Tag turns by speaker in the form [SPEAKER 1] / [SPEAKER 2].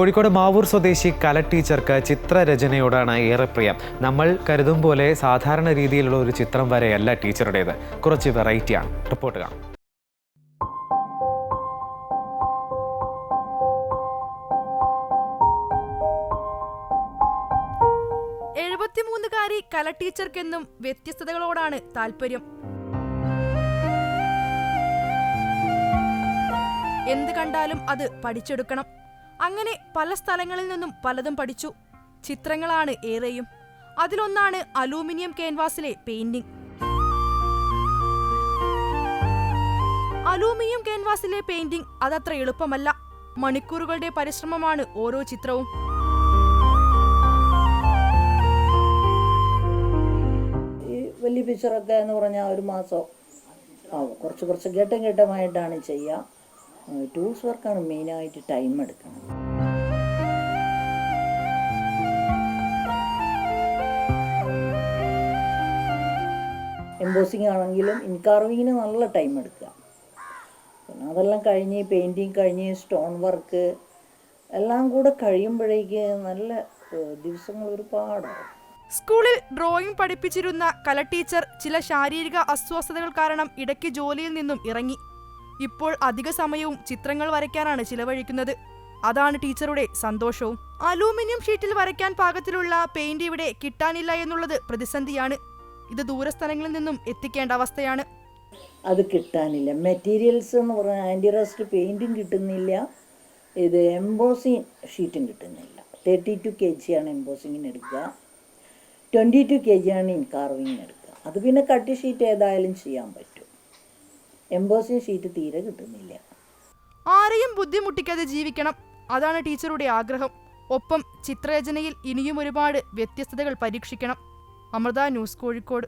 [SPEAKER 1] കോഴിക്കോട് മാവൂർ സ്വദേശി കല ടീച്ചർക്ക് ചിത്രരചനയോടാണ് ഏറെ പ്രിയം. നമ്മൾ കരുതും പോലെ സാധാരണ രീതിയിലുള്ള ഒരു ചിത്രം വരെയല്ല ടീച്ചറുടേത്. കുറച്ച് വെറൈറ്റിയാണ്. റിപ്പോർട്ട് കാണാം.
[SPEAKER 2] എഴുപത്തിമൂന്നുകാരി കല ടീച്ചർക്കെന്നും വ്യത്യസ്തതകളോടാണ് താല്പര്യം. എന്ത് കണ്ടാലും അത് പഠിച്ചെടുക്കണം. അങ്ങനെ പല സ്ഥലങ്ങളിൽ നിന്നും പലതും പഠിച്ചു. ചിത്രങ്ങളാണ് ഏറെയും. അതിലൊന്നാണ് അലൂമിനിയം ക്യാൻവാസിലെ പെയിന്റിംഗ് അലൂമിനിയം ക്യാൻവാസിലെ പെയിന്റിംഗ് അതത്ര എളുപ്പമല്ല. മണിക്കൂറുകളുടെ പരിശ്രമമാണ് ഓരോ ചിത്രവും.
[SPEAKER 3] ഈ വലിയ പിക്ചറൊക്കെ എന്ന് പറഞ്ഞാൽ ഒരു മാസം ആവും. കുറച്ച് കുറച്ച് ഘട്ടം ഘട്ടമായിട്ടാണ് ചെയ്യുക ടൂൾസ് വർക്കാണ് മെയിനായിട്ട് ടൈം എടുക്കുന്നത്. എംബോസിങ് ആണെങ്കിലും ഇൻകാർവിങ്ങിന് നല്ല ടൈം എടുക്കുക. അതെല്ലാം കഴിഞ്ഞ് പെയിന്റിങ് കഴിഞ്ഞ് സ്റ്റോൺ വർക്ക് എല്ലാം കൂടെ കഴിയുമ്പോഴേക്ക് നല്ല ദിവസങ്ങൾ ഒരുപാടാണ്
[SPEAKER 2] സ്കൂളിൽ ഡ്രോയിങ് പഠിപ്പിച്ചിരുന്ന കല ടീച്ചർ ചില ശാരീരിക അസ്വസ്ഥതകൾ കാരണം ഇടയ്ക്ക് ജോലിയിൽ നിന്നും ഇറങ്ങി. ഇപ്പോൾ അധിക സമയവും ചിത്രങ്ങൾ വരയ്ക്കാനാണ് ചിലവഴിക്കുന്നത്. അതാണ് ടീച്ചറുടെ സന്തോഷവും. അലൂമിനിയം ഷീറ്റിൽ വരയ്ക്കാൻ പാകത്തിലുള്ള പെയിന്റ് ഇവിടെ കിട്ടാനില്ല എന്നുള്ളത് പ്രതിസന്ധിയാണ്. ഇത് ദൂരസ്ഥലങ്ങളിൽ നിന്നും എത്തിക്കേണ്ട അവസ്ഥയാണ്.
[SPEAKER 3] അത് കിട്ടാനില്ല. മെറ്റീരിയൽസ് എന്ന് പറഞ്ഞാൽ ആന്റി റസ്റ്റ് പെയിന്റും കിട്ടുന്നില്ല. ഇത് എംബോസിങ് ഷീറ്റും കിട്ടുന്നില്ല. തേർട്ടി ടു കെ ജി ആണ് എംബോസിങ്ങിന് എടുക്കുക. ട്വന്റി ടു കെ ജി ആണ് ഇൻകാർവിങ്ങിന് എടുക്കുക. അത് പിന്നെ കട്ടി ഷീറ്റ് ഏതായാലും ചെയ്യാൻ പറ്റും. എംബോസിങ് ഷീറ്റ് തീരെ കിട്ടുന്നില്ല.
[SPEAKER 2] ആരെയും ബുദ്ധിമുട്ടിക്കാതെ ജീവിക്കണം. അതാണ് ടീച്ചറുടെ ആഗ്രഹം. ഒപ്പം ചിത്രരചനയിൽ ഇനിയും ഒരുപാട് വ്യത്യസ്തതകൾ പരീക്ഷിക്കണം. അമൃത ന്യൂസ് കോഴിക്കോട്.